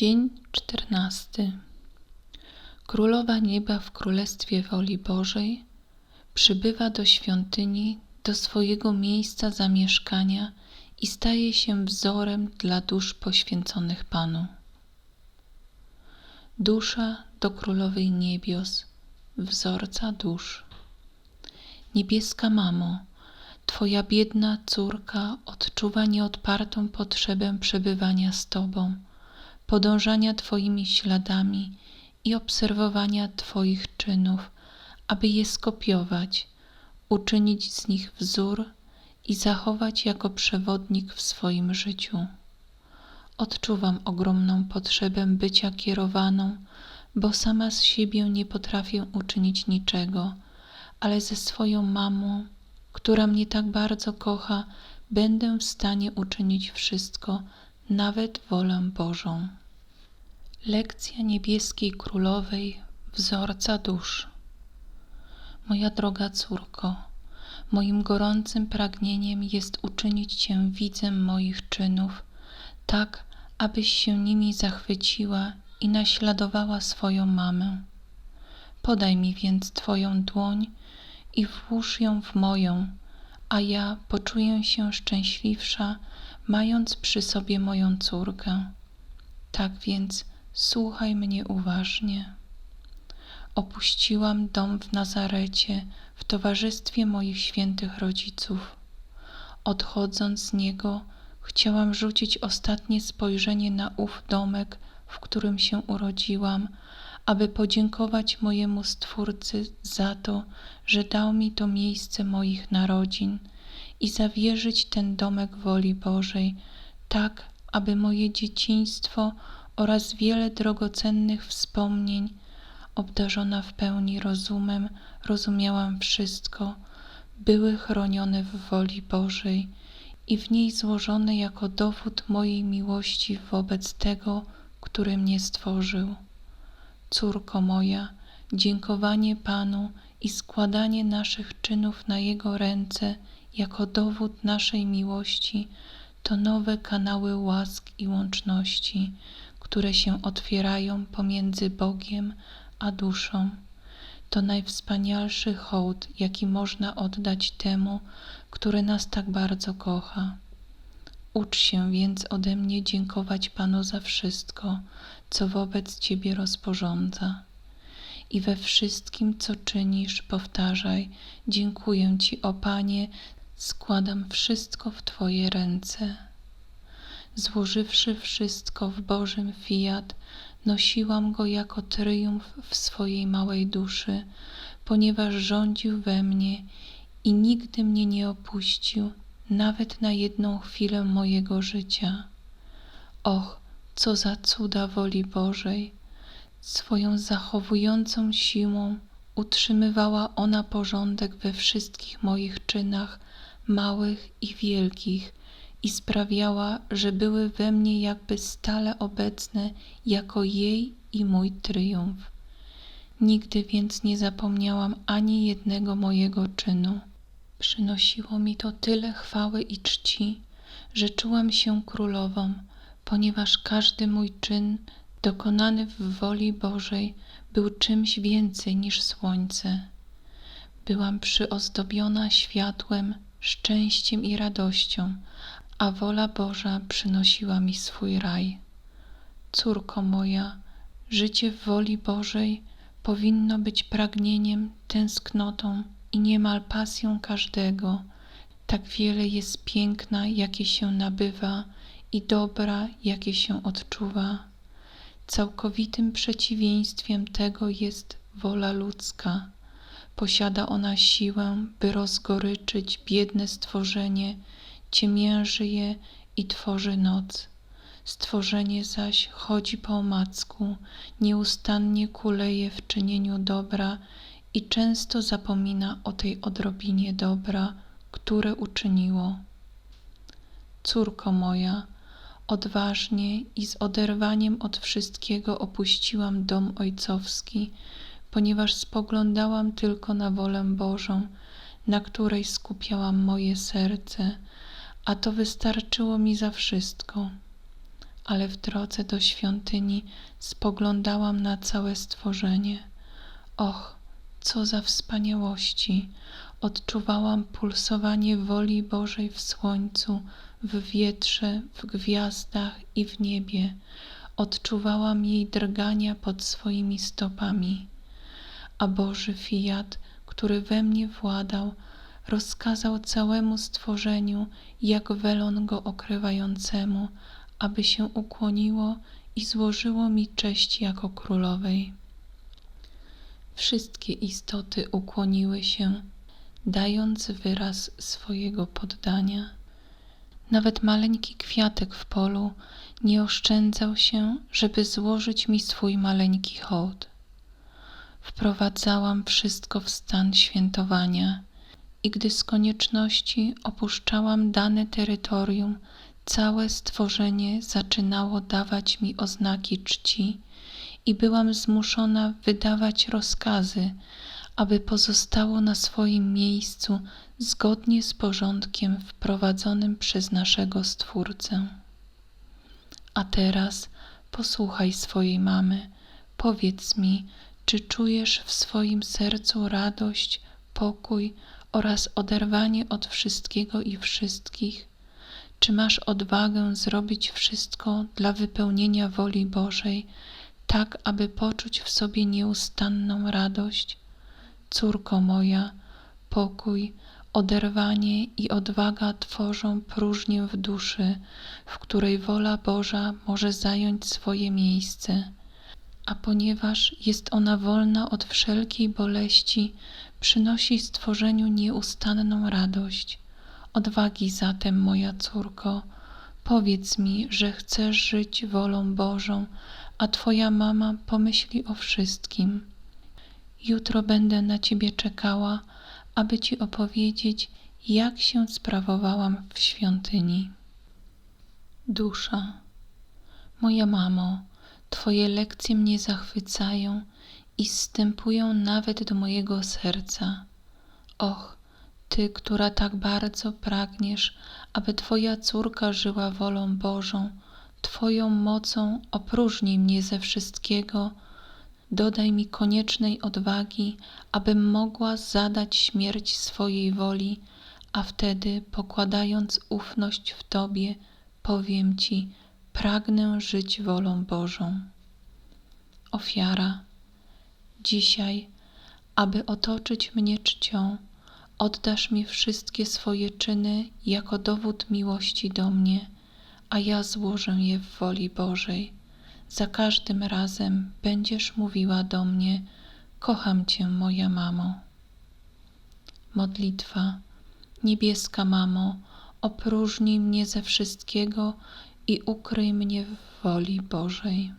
Dzień czternasty. Królowa Nieba w Królestwie Woli Bożej przybywa do świątyni, do swojego miejsca zamieszkania i staje się wzorem dla dusz poświęconych Panu. Dusza do Królowej Niebios, wzorca dusz. Niebieska Mamo, Twoja biedna córka odczuwa nieodpartą potrzebę przebywania z Tobą, podążania Twoimi śladami i obserwowania Twoich czynów, aby je skopiować, uczynić z nich wzór i zachować jako przewodnik w swoim życiu. Odczuwam ogromną potrzebę bycia kierowaną, bo sama z siebie nie potrafię uczynić niczego, ale ze swoją mamą, która mnie tak bardzo kocha, będę w stanie uczynić wszystko, nawet wolę Bożą. Lekcja niebieskiej królowej, wzorca dusz. Moja droga córko, moim gorącym pragnieniem jest uczynić Cię widzem moich czynów, tak abyś się nimi zachwyciła i naśladowała swoją mamę. Podaj mi więc Twoją dłoń i włóż ją w moją, a ja poczuję się szczęśliwsza, mając przy sobie moją córkę. Tak więc słuchaj mnie uważnie. Opuściłam dom w Nazarecie w towarzystwie moich świętych rodziców. Odchodząc z niego, chciałam rzucić ostatnie spojrzenie na ów domek, w którym się urodziłam, aby podziękować mojemu Stwórcy za to, że dał mi to miejsce moich narodzin i zawierzyć ten domek woli Bożej, tak aby moje dzieciństwo oraz wiele drogocennych wspomnień, obdarzona w pełni rozumem, rozumiałam wszystko, były chronione w woli Bożej i w niej złożone jako dowód mojej miłości wobec tego, który mnie stworzył. Córko moja, dziękowanie Panu i składanie naszych czynów na Jego ręce jako dowód naszej miłości to nowe kanały łask i łączności, które się otwierają pomiędzy Bogiem a duszą. To najwspanialszy hołd, jaki można oddać temu, który nas tak bardzo kocha. Ucz się więc ode mnie dziękować Panu za wszystko, co wobec Ciebie rozporządza. I we wszystkim, co czynisz, powtarzaj: Dziękuję Ci, o Panie, składam wszystko w Twoje ręce. Złożywszy wszystko w Bożym fiat, nosiłam go jako triumf w swojej małej duszy, ponieważ rządził we mnie i nigdy mnie nie opuścił, nawet na jedną chwilę mojego życia. Och, co za cuda woli Bożej! Swoją zachowującą siłą utrzymywała ona porządek we wszystkich moich czynach, małych i wielkich, i sprawiała, że były we mnie jakby stale obecne jako jej i mój triumf. Nigdy więc nie zapomniałam ani jednego mojego czynu. Przynosiło mi to tyle chwały i czci, że czułam się królową, ponieważ każdy mój czyn dokonany w woli Bożej był czymś więcej niż słońce. Byłam przyozdobiona światłem, szczęściem i radością, a wola Boża przynosiła mi swój raj. Córko moja, życie w woli Bożej powinno być pragnieniem, tęsknotą i niemal pasją każdego. Tak wiele jest piękna, jakie się nabywa, i dobra, jakie się odczuwa. Całkowitym przeciwieństwem tego jest wola ludzka. Posiada ona siłę, by rozgoryczyć biedne stworzenie, ciemięży je i tworzy noc. Stworzenie zaś chodzi po omacku, nieustannie kuleje w czynieniu dobra i często zapomina o tej odrobinie dobra, które uczyniło. Córko moja, odważnie i z oderwaniem od wszystkiego opuściłam dom ojcowski, ponieważ spoglądałam tylko na wolę Bożą, na której skupiałam moje serce, a to wystarczyło mi za wszystko. Ale w drodze do świątyni spoglądałam na całe stworzenie. Och, co za wspaniałości! Odczuwałam pulsowanie woli Bożej w słońcu, w wietrze, w gwiazdach i w niebie. Odczuwałam jej drgania pod swoimi stopami. A Boży fiat, który we mnie władał, rozkazał całemu stworzeniu, jak welon go okrywającemu, aby się ukłoniło i złożyło mi cześć jako królowej. Wszystkie istoty ukłoniły się, dając wyraz swojego poddania. Nawet maleńki kwiatek w polu nie oszczędzał się, żeby złożyć mi swój maleńki hołd. Wprowadzałam wszystko w stan świętowania i gdy z konieczności opuszczałam dane terytorium, całe stworzenie zaczynało dawać mi oznaki czci i byłam zmuszona wydawać rozkazy, aby pozostało na swoim miejscu zgodnie z porządkiem wprowadzonym przez naszego Stwórcę. A teraz posłuchaj swojej mamy, powiedz mi, czy czujesz w swoim sercu radość, pokój oraz oderwanie od wszystkiego i wszystkich? Czy masz odwagę zrobić wszystko dla wypełnienia woli Bożej, tak aby poczuć w sobie nieustanną radość? Córko moja, pokój, oderwanie i odwaga tworzą próżnię w duszy, w której wola Boża może zająć swoje miejsce. A ponieważ jest ona wolna od wszelkiej boleści, przynosi stworzeniu nieustanną radość. Odwagi zatem, moja córko, powiedz mi, że chcesz żyć wolą Bożą, a Twoja mama pomyśli o wszystkim. Jutro będę na Ciebie czekała, aby Ci opowiedzieć, jak się sprawowałam w świątyni. Dusza. Moja mamo, Twoje lekcje mnie zachwycają i zstępują nawet do mojego serca. Och, Ty, która tak bardzo pragniesz, aby Twoja córka żyła wolą Bożą, Twoją mocą opróżnij mnie ze wszystkiego, dodaj mi koniecznej odwagi, abym mogła zadać śmierć swojej woli, a wtedy, pokładając ufność w Tobie, powiem Ci, pragnę żyć wolą Bożą. Ofiara. Dzisiaj, aby otoczyć mnie czcią, oddasz mi wszystkie swoje czyny jako dowód miłości do mnie, a ja złożę je w woli Bożej. Za każdym razem będziesz mówiła do mnie: Kocham Cię, moja mamo. Modlitwa. Niebieska mamo, opróżnij mnie ze wszystkiego i ukryj mnie w woli Bożej.